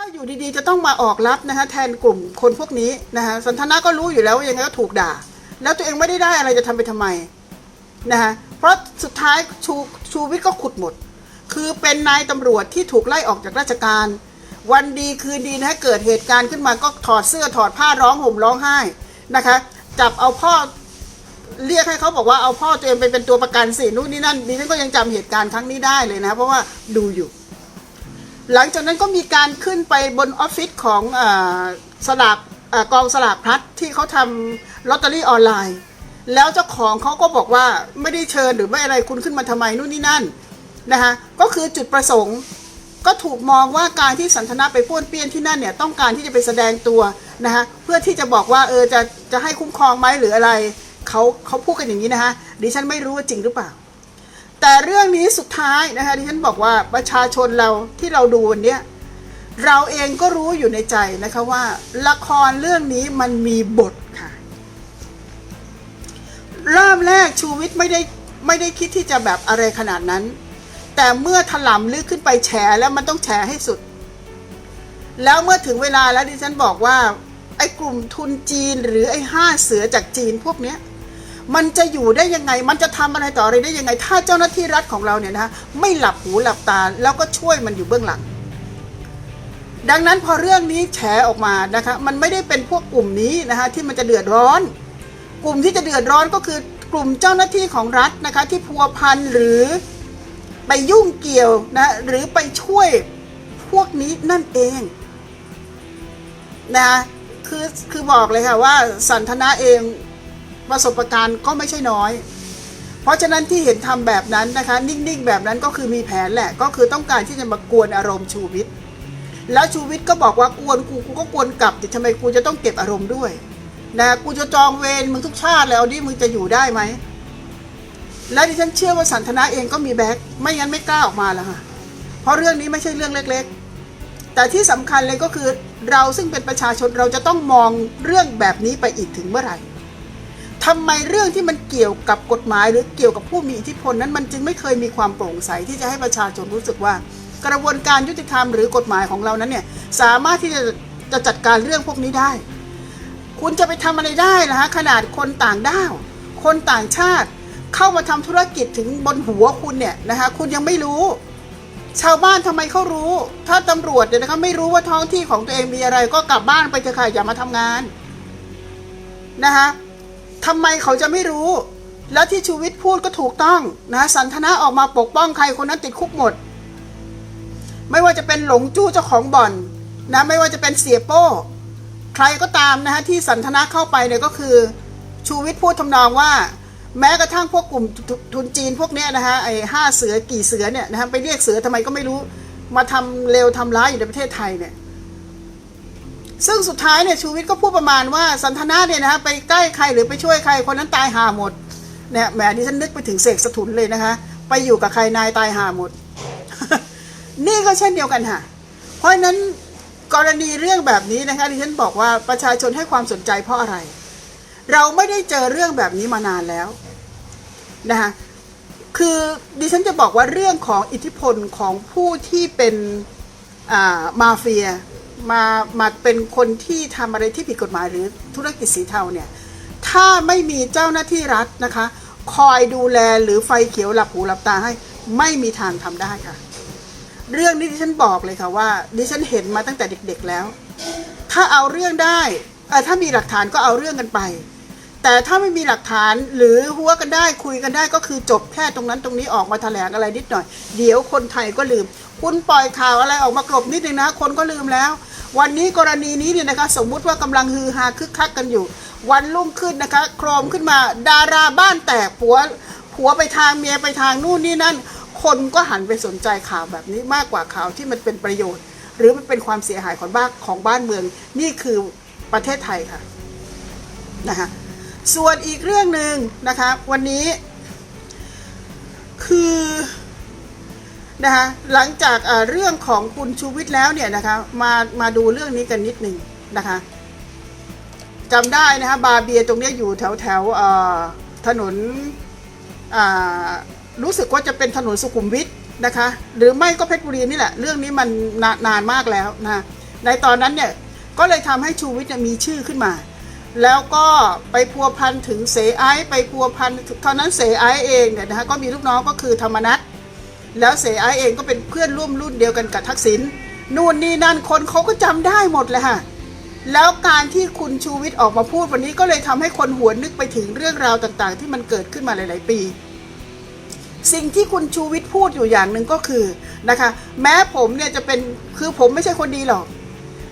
ถ้าอยู่ดีๆจะต้องมาออกรับนะคะแทนกลุ่มคนพวกนี้นะคะสันทนาก็รู้อยู่แล้วว่ายังไงก็ถูกด่า แล้วตัวเองไม่ได้ได้อะไรจะทำไปทำไมนะคะเพราะสุดท้ายชูชูวิทย์ก็ขุดหมด คือเป็นนายตำรวจที่ถูกไล่ออกจากราชการ วันดีคืนดีนะเกิดเหตุการณ์ขึ้นมาก็ถอดเสื้อถอดผ้าร้องห่มร้องไห้นะคะ จับเอาพ่อเรียกให้เขาบอกว่าเอาพ่อตัวเองไปเป็นตัวประกันสินู่นนี่นั่นดิฉันก็ยังจำเหตุการณ์ครั้งนี้ได้เลยนะ เพราะว่าดูอยู่ หลังจากนั้นก็มีการขึ้นไปบนออฟฟิศของอสลากกองสลากพลัดที่เขาทำลอตเตอรี่ออนไลน์ แล้วเจ้าของเขาก็บอกว่าไม่ได้เชิญหรือไม่อะไรคุณขึ้นมาทำไมนู่นนี่นั่นนะคะก็คือจุดประสงค์ก็ถูกมองว่าการที่สันทนาไปป้วนเปี้ยนที่นั่นเนี่ยต้องการที่จะไปแสดงตัวนะคะเพื่อที่จะบอกว่าเออจะจะให้คุ้มครองไหมหรืออะไรเขาเขาพูดกันอย่างนี้นะคะดิฉันไม่รู้ว่าจริงหรือเปล่า แต่เรื่องนี้สุดท้ายนะคะดิฉันบอกว่าประชาชนเราที่เราดูวันนี้เราเองก็รู้อยู่ในใจนะคะว่า ละครเรื่องนี้มันมีบทค่ะเริ่มแรกชูวิทย์ไม่ได้ไม่ได้คิดที่จะแบบอะไรขนาดนั้น แต่เมื่อถล่มลึกขึ้นไปแฉแล้วมันต้องแฉให้สุด แล้วเมื่อถึงเวลาแล้วดิฉันบอกว่าไอ้กลุ่มทุนจีนหรือไอ้ห้าเสือจากจีนพวกเนี้ย มันจะอยู่ได้ยังไง มันจะทำอะไรต่ออะไรได้ยังไง ถ้าเจ้าหน้าที่รัฐของเราเนี่ยนะไม่หลับหูหลับตาแล้วก็ช่วยมันอยู่เบื้องหลัง ดังนั้นพอเรื่องนี้แฉออกมานะคะ มันไม่ได้เป็นพวกกลุ่มนี้นะคะที่มันจะเดือดร้อน กลุ่มที่จะเดือดร้อนก็คือกลุ่มเจ้าหน้าที่ของรัฐนะคะที่พัวพันหรือไปยุ่งเกี่ยวนะหรือไปช่วยพวกนี้นั่นเองนะคือคือบอกเลยค่ะว่าสันทนาเอง ประสบการณ์ก็ไม่ใช่น้อย เพราะฉะนั้นที่เห็นทำแบบนั้นนะคะ นิ่งๆ แบบนั้นก็คือมีแผนแหละ ก็คือต้องการที่จะมากวนอารมณ์ชูวิทย์แล้วชูวิทย์ก็บอกว่ากวนกูกูก็กวนกลับแต่ทำไมกูจะต้องเก็บอารมณ์ด้วยนะกูจะจองเวรมึงทุกชาติแล้วดิมึงจะอยู่ได้ไหมและดิฉันเชื่อว่าสันทนาเองก็มีแบ็คไม่งั้นไม่กล้าออกมาล้วค่ะเพราะเรื่องนี้ไม่ใช่เรื่องเล็กๆ แต่ที่สำคัญเลยก็คือเราซึ่งเป็นประชาชนเราจะต้องมองเรื่องแบบนี้ไปอีกถึงเมื่อไหร่ ทำไมเรื่องที่มันเกี่ยวกับกฎหมายหรือเกี่ยวกับผู้มีอิทธิพลนั้นมันจึงไม่เคยมีความโปร่งใสที่จะให้ประชาชนรู้สึกว่า กระบวนการยุติธรรมหรือกฎหมายของเรานั้นเนี่ยสามารถที่จะจะจัดการเรื่องพวกนี้ได้ คุณจะไปทำอะไรได้ล่ะฮะขนาดคนต่างด้าว คนต่างชาติ เข้ามาทำธุรกิจถึงบนหัวคุณเนี่ยนะคะคุณยังไม่รู้ ชาวบ้านทำไมเขารู้ ถ้าตำรวจเนี่ยนะคะไม่รู้ว่าท้องที่ของตัวเองมีอะไร ก็กลับบ้านไปเถอะค่ะอย่ามาทำงานนะคะ ทำไมเขาจะไม่รู้ แล้วที่ชูวิทย์พูดก็ถูกต้องนะสันทนาออกมาปกป้องใครคนนั้นติดคุกหมด ไม่ว่าจะเป็นหลงจู้เจ้าของบ่อนนะไม่ว่าจะเป็นเสียโป้ ใครก็ตามนะฮะที่สันทนาเข้าไปเนี่ยก็คือ ชูวิทย์พูดทำนองว่า แม้กระทั่งพวกกลุ่มทุนจีนพวกเนี้ยนะฮะไอ้ห้าเสือกี่เสือเนี่ยนะฮะไปเรียกเสือทำไมก็ไม่รู้มาทำเลวทำร้ายอยู่ในประเทศไทยเนี่ย ซึ่งสุดท้ายเนี่ยชูวิทย์ก็พูดประมาณว่าสันทนาเนี่ยนะฮะไปใกล้ใครหรือไปช่วยใครคนนั้นตายหาหมดเนี่ยแหมดิฉันนึกไปถึงเสกสถุนเลยนะคะ ไปอยู่กับใครนายตายหาหมด นี่ก็เช่นเดียวกันค่ะ เพราะฉะนั้นกรณีเรื่องแบบนี้นะคะดิฉันบอกว่าประชาชนให้ความสนใจเพราะอะไร เราไม่ได้เจอเรื่องแบบนี้มานานแล้วนะคะคือดิฉันจะบอกว่าเรื่องของอิทธิพลของผู้ที่เป็นอามาเฟีย มามาเป็นคนที่ทำอะไรที่ผิดกฎหมายหรือธุรกิจสีเทาเนี่ยถ้าไม่มีเจ้าหน้าที่รัฐนะคะ คอยดูแลหรือไฟเขียวหลับหูหลับตาให้ไม่มีทางทำได้ค่ะ เรื่องนี้ดิฉันบอกเลยค่ะว่าดิฉันเห็นมาตั้งแต่เด็กๆแล้ว ถ้าเอาเรื่องได้ถ้ามีหลักฐานก็เอาเรื่องกันไป แต่ถ้าไม่มีหลักฐานหรือหัวกันได้คุยกันได้ก็คือจบแค่ตรงนั้นตรงนี้ออกมาแถลงอะไรนิดหน่อย เดี๋ยวคนไทยก็ลืม คุณปล่อยข่าวอะไรออกมากลบนิดนึงนะ คนก็ลืมแล้ว วันนี้กรณีนี้เนี่ยนะคะสมมุติว่ากำลังฮือฮาคึกคักกันอยู่ วันรุ่งขึ้นนะคะโครมขึ้นมาดาราบ้านแตกผัวผัวไปทางเมียไปทางนู่นนี่นั่น คนก็หันไปสนใจข่าวแบบนี้มากกว่าข่าวที่มันเป็นประโยชน์ หรือมันเป็นความเสียหายของบ้านของบ้านเมืองนี่คือประเทศไทยค่ะนะคะส่วนอีกเรื่องหนึ่งนะคะวันนี้คือ นะคะหลังจากเรื่องของคุณชูวิทย์แล้วเนี่ยนะคะมามาดูเรื่องนี้กันนิดหนึ่งนะคะจำได้นะคะบาเบียตรงนี้อยู่แถวแถวถนนรู้สึกว่าจะเป็นถนนสุขุมวิทนะคะหรือไม่ก็เพชรบุรีนี่แหละ เรื่องนี้มันนานานมากแล้วนะในตอนนั้นเนี่ยก็เลยทำให้ชูวิทย์มีชื่อขึ้นมา แล้วก็ไปพัวพันถึงเสไอไปพัวพันเท่านั้นเสไอเองเนี่ยนะคะก็มีลูกน้องก็คือธรรมนัฐ แล้วเสไอเองก็เป็นเพื่อนร่วมรุ่นเดียวกันกับทักษิณนู่นนี่นั่นคนเขาก็จำได้หมดเลยค่ะแล้วการที่คุณชูวิทย์ออกมาพูดวันนี้ก็เลยทำให้คนหวนนึกไปถึงเรื่องราวต่างๆ ที่มันเกิดขึ้นมาหลาย ๆ ปี สิ่งที่คุณชูวิทย์พูดอยู่อย่างหนึ่งก็คือนะคะ แม้ผมเนี่ยจะเป็นคือผมไม่ใช่คนดีหรอก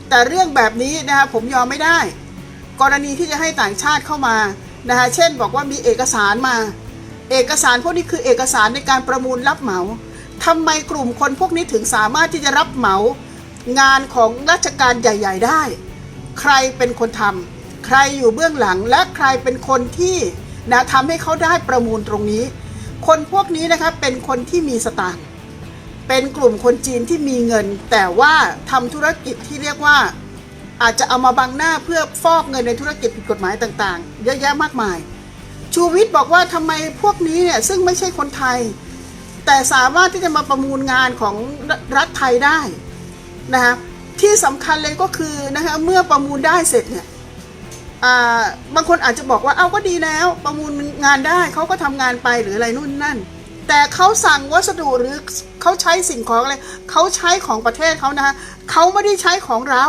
แต่เรื่องแบบนี้นะคะผมยอมไม่ได้ กรณีที่จะให้ต่างชาติเข้ามานะคะเช่นบอกว่ามีเอกสารมา เอกสารพวกนี้คือเอกสารในการประมูลรับเหมา ทำไมกลุ่มคนพวกนี้ถึงสามารถที่จะรับเหมา งานของราชการใหญ่ ๆ ได้ ใครเป็นคนทำใครอยู่เบื้องหลังและใครเป็นคนที่นะทำให้เขาได้ประมูลตรงนี้ คนพวกนี้นะครับเป็นคนที่มีสตางค์เป็นกลุ่มคนจีนที่มีเงิน แต่ว่าทำธุรกิจที่เรียกว่า อาจจะเอามาบังหน้าเพื่อฟอกเงินในธุรกิจผิดกฎหมายต่างๆ เยอะแยะมากมาย ชูวิทย์บอกว่าทำไมพวกนี้เนี่ยซึ่งไม่ใช่คนไทย แต่สามารถที่จะมาประมูลงานของรัฐไทยได้นะคะที่สำคัญเลยก็คือนะคะเมื่อประมูลได้เสร็จเนี่ยบางคนอาจจะบอกว่าเอาก็ดีแล้ว ประมูลงานได้เขาก็ทำงานไปหรืออะไรนู่นนั่น แต่เขาสั่งวัสดุหรือเขาใช้สิ่งของอะไรเขาใช้ของประเทศเขานะคะเขาไม่ได้ใช้ของเรา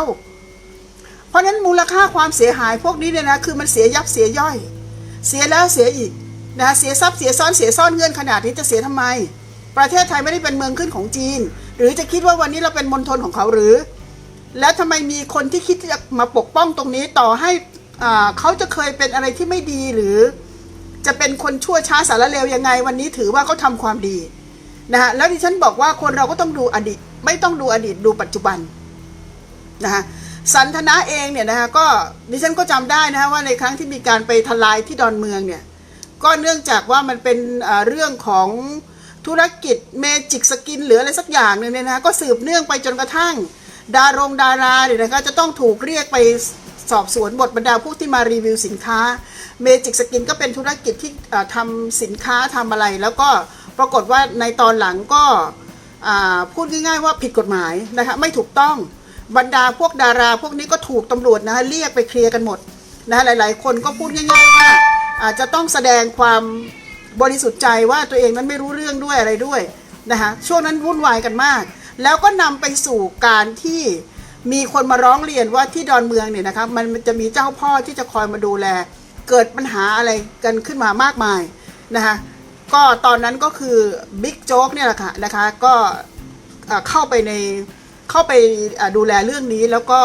เพราะฉะนั้นมูลค่าความเสียหายพวกนี้เนี่ยนะคือมันเสียยับเสียย่อย เสียแล้วเสียอีกนะเสียทรัพย์เสียซ้อนเสียซ่อนเงื่อนขนาดนี้จะเสียทำไม ประเทศไทยไม่ได้เป็นเมืองขึ้นของจีน หรือจะคิดว่าวันนี้เราเป็นมณฑลของเขาหรือ แล้วทำไมมีคนที่คิดจะมาปกป้องตรงนี้ต่อให้เขาจะเคยเป็นอะไรที่ไม่ดีหรือ จะเป็นคนชั่วช้าสารเลวยังไง วันนี้ถือว่าเขาทำความดีนะฮะแล้วดิฉันบอกว่าคนเราก็ต้องดูอดีต ไม่ต้องดูอดีตดูปัจจุบันนะฮะสันทนาเองเนี่ยนะฮะก็ดิฉันก็จำได้นะฮะว่าในครั้งที่มีการไปทลายที่ดอนเมืองเนี่ยก็เนื่องจากว่ามันเป็นเรื่องของ ธุรกิจเมจิกสกินหรืออะไรสักอย่างหนึ่งเนี่ยนะฮะก็สืบเนื่องไปจนกระทั่ง ดารงดาราเนี่ยนะคะจะต้องถูกเรียกไปสอบสวนบทบรรดาผู้ที่มารีวิวสินค้าเมจิกสกินก็เป็นธุรกิจที่ทำสินค้าทำอะไร แล้วก็ปรากฏว่าในตอนหลังก็พูดง่ายๆว่าผิดกฎหมายนะคะไม่ถูกต้องบรรดาพวกดาราพวกนี้ก็ถูกตำรวจนะคะเรียกไปเคลียร์กันหมดนะะหลายๆ คนก็พูดง่ายๆว่าอาจจะต้องแสดงความ บริสุทธิ์ใจว่าตัวเองนั้นไม่รู้เรื่องด้วยอะไรด้วยนะคะช่วงนั้นวุ่นวายกันมาก แล้วก็นำไปสู่การที่มีคนมาร้องเรียนว่าที่ดอนเมืองเนี่ยนะคะมันจะมีเจ้าพ่อที่จะคอยมาดูแล เกิดปัญหาอะไรกันขึ้นมามากมายนะคะก็ตอนนั้นก็คือบิ๊กโจ๊กเนี่ยแหละค่ะนะคะก็เข้าไปในเข้าไปดูแลเรื่องนี้แล้วก็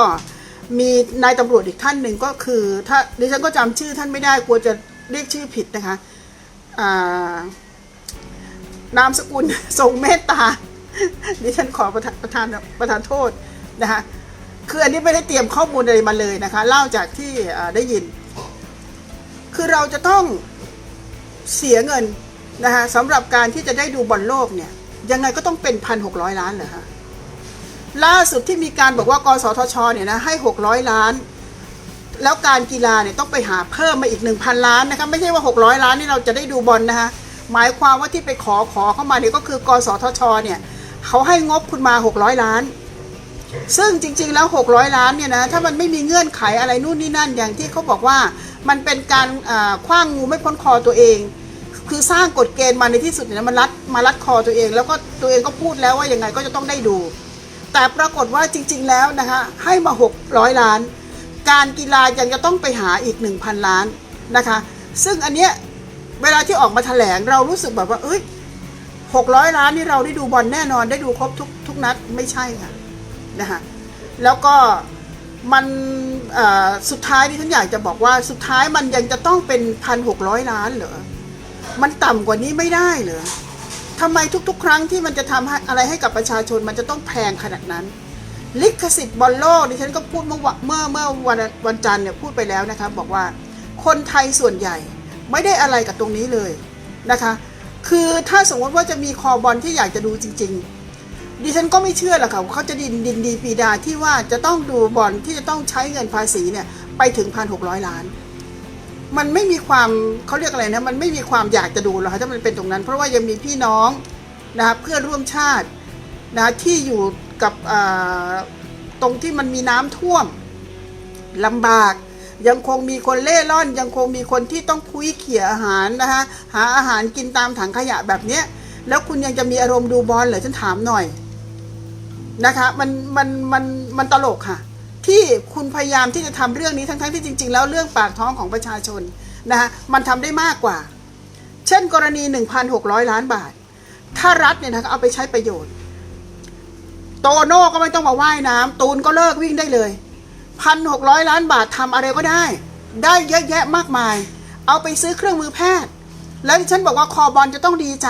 มีนายตำรวจอีกท่านหนึ่งก็คือถ้าดิฉันก็จำชื่อท่านไม่ได้กลัวจะเรียกชื่อผิดนะคะ นามสกุลทรงเมตตาดิฉันขอประทานประธานประธานโทษนะคะคืออันนี้ไม่ได้เตรียมข้อมูลอะไรมาเลยนะคะ เล่าจากที่ได้ยิน คือเราจะต้องเสียเงินนะคะสำหรับการที่จะได้ดูบอลโลกเนี่ย ยังไงก็ต้องเป็นพันหกร้อยล้านเหรอฮะล่าสุดที่มีการบอกว่ากสทชเนี่ยนะให้หกร้อยล้าน แล้วการกีฬาเนี่ยต้องไปหาเพิ่มมาอีกหนึ่งพันล้านนะคะไม่ใช่ว่าหกร้อยล้านนี่เราจะได้ดูบอลนะคะหมายความว่าที่ไปขอขอเข้ามาเนี่ยก็คือกสทชเนี่ยเขาให้งบคุณมาหกร้อยล้าน ซึ่งจริงๆแล้ว 600 ล้านเนี่ยนะถ้ามันไม่มีเงื่อนไขอะไรนู่นนี่นั่นอย่างที่เขาบอกว่ามันเป็นการอ่าคว้างงูไม่พ้นคอตัวเอง คือสร้างกฎเกณฑ์มาในที่สุดเนี่ยมันรัดมารัดคอตัวเอง แล้วก็ตัวเองก็พูดแล้วว่ายังไงก็จะต้องได้ดู แต่ปรากฏว่าจริง ๆแล้วนะคะให้มา 600 ล้าน การกีฬายังจะต้องไปหาอีก 1,000 ล้านนะคะ ซึ่งอันเนี้ยเวลาที่ออกมาแถลงเรารู้สึกแบบว่า เอ้ย600ล้านนี่เราได้ดูบอลแน่นอนได้ดูครบทุกทุกนัดไม่ใช่ค่ะนะคะแล้วก็มันสุดท้ายที่ฉันอยากจะบอกว่าสุดท้ายมันยังจะต้องเป็นพันหกร้อยล้านเหรอมันต่ำกว่านี้ไม่ได้เหรอทำไมทุกๆ ครั้งที่มันจะทำอะไรให้กับประชาชนมันจะต้องแพงขนาดนั้น ลิขสิทธิ์บอลโลกดิฉันก็พูดเมื่อเมื่อเมื่อวันวันจันทร์เนี่ยพูดไปแล้วนะคะบอกว่าคนไทยส่วนใหญ่ไม่ได้อะไรกับตรงนี้เลยนะคะ คือถ้าสมมติว่าจะมีคอบอลที่อยากจะดูจริง ๆ ดิฉันก็ไม่เชื่อหรอกค่ะว่าเขาจะดินดินดีปีดาที่ว่าจะต้องดูบอลที่จะต้องใช้เงินภาษีเนี่ยไปถึงพันหกร้อยล้าน มันไม่มีความเขาเรียกอะไรนะมันไม่มีความอยากจะดูหรอกค่ะถ้ามันเป็นตรงนั้น เพราะว่ายังมีพี่น้องนะครับเพื่อนร่วมชาตินะที่อยู่ กับตรงที่มันมีน้ำท่วมลำบากยังคงมีคนเล่ร่อน ยังคงมีคนที่ต้องคุยเขี่ยอาหารนะคะหาอาหารกินตามถังขยะแบบเนี้ยแล้วคุณยังจะมีอารมณ์ดูบอลเหรอฉันถามหน่อยนะคะมันมันมันมันตลกค่ะ ที่คุณพยายามที่จะทำเรื่องนี้ทั้งๆที่จริง ๆ แล้วเรื่องปากท้องของประชาชนนะคะมันทำได้มากกว่า เช่นกรณี 1,600 ล้านบาท ถ้ารัฐเนี่ยนะคะเอาไปใช้ประโยชน์ โตโน่ก็ไม่ต้องมาว่ายน้ำตูนก็เลิกวิ่งได้เลยพันหกร้อยล้านบาททำอะไรก็ได้ ได้เยอะแยะมากมาย เอาไปซื้อเครื่องมือแพทย์ แล้วที่ฉันบอกว่าคอบอลจะต้องดีใจ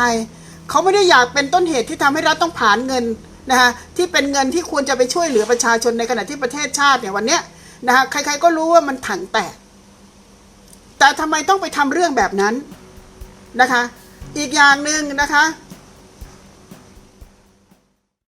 เขาไม่ได้อยากเป็นต้นเหตุที่ทำให้รัฐต้องผ่านเงินนะคะที่เป็นเงินที่ควรจะไปช่วยเหลือประชาชนในขณะที่ประเทศชาติเนี่ยวันเนี้ยนะคะใครๆก็รู้ว่ามันถังแตก แต่ทำไมต้องไปทำเรื่องแบบนั้นนะคะ อีกอย่างหนึ่งนะคะ